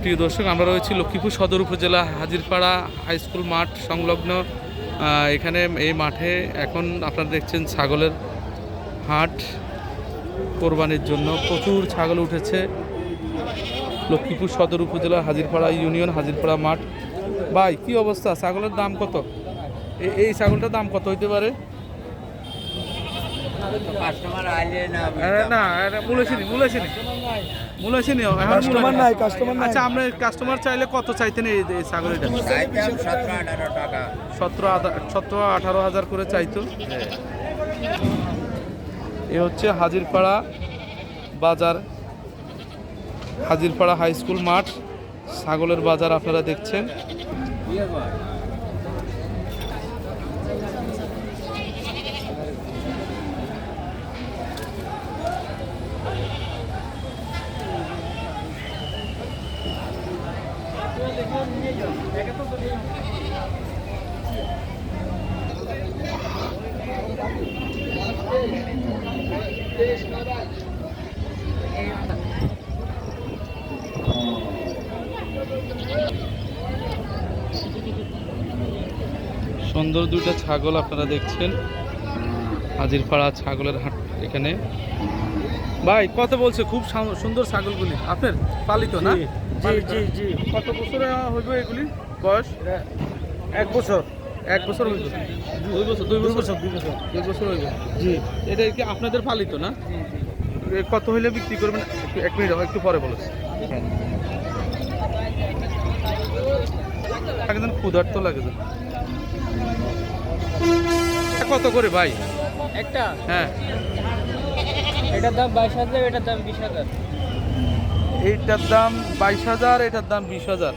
প্রিয় দর্শক, আমরা রয়েছি লক্ষ্মীপুর সদর উপজেলা, হাজিরপাড়া হাই স্কুল মাঠ সংলগ্ন। এখানে এই মাঠে এখন আপনারা দেখছেন ছাগলের হাট। কোরবানির জন্য প্রচুর ছাগল উঠেছে। লক্ষ্মীপুর সদর উপজেলা, হাজিরপাড়া ইউনিয়ন, হাজিরপাড়া মাঠ। ভাই, কি অবস্থা? ছাগলের দাম কত? এই ছাগলটার দাম কত হইতে পারে? না আরে না আরে মূলেছিনি মূলেছিনি মূলেছিনি এখন কাস্টমার নাই কাস্টমার নাই। আচ্ছা আমরা কাস্টমার চাইলে কত চাইতেন এই টাকা। সতেরো সতেরো আঠারো হাজার করে চাইতো। এ হচ্ছে হাজিরপাড়া বাজার। হাজিরপাড়া হাই স্কুল মাঠ। ছাগলের বাজার আপনারা দেখছেন। সুন্দর দুইটা ছাগল আপনারা দেখছেন। হাজিরপাড়া ছাগলের হাট এখানে। ভাই, কত বলছে? খুব সুন্দর ছাগলগুলি। আপনার পালিত না? জি, জি, জি। কত বছরে হইবে এগুলি? বয়স? এক বছর। এক বছর হইবে। দুই বছর দুই বছর। বছর দুই বছর। দুই বছর হইবে। জি। এটা কি আপনাদের পালিত না? কত হইলে বিক্রি করবেন? এক মিনিট একটু পরে বলো। লাগে ক্ষুধার্ত লাগে কত করে ভাই? একটা? হ্যাঁ। এটার দাম বাইশ হাজার এটার দাম বিশ হাজার। এইটার দাম বাইশ হাজার এটার দাম বিশ হাজার।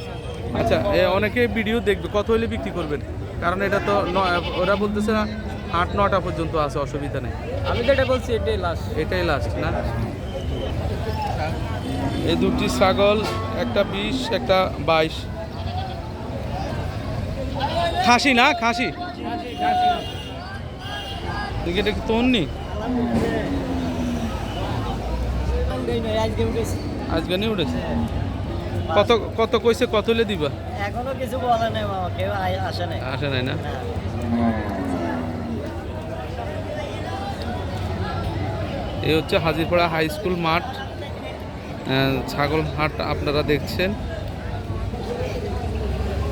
আচ্ছা এ অনেকে ভিডিও দেখবে কত হইলে বিক্রি করবেন? কারণ এটা তো ওরা বলতেছে না আট নটা পর্যন্ত আছে অসুবিধা নেই। আমি এটা বলছি এটাই লাস্ট এটাই লাস্ট না? এই দুটি ছাগল একটা বিশ একটা বাইশ। খাসি না? খাসি? এটা কি তন্নি? আজকে আজকে নিয়ে উঠেছে? কত কত কইছে কত হলে দিবা? এখনও কিছু বলে নাই মামা কেউ আসে নাই। আসে নাই না? এই হচ্ছে হাজিরপাড়া হাই স্কুল মাঠ ছাগল হাট আপনারা দেখছেন।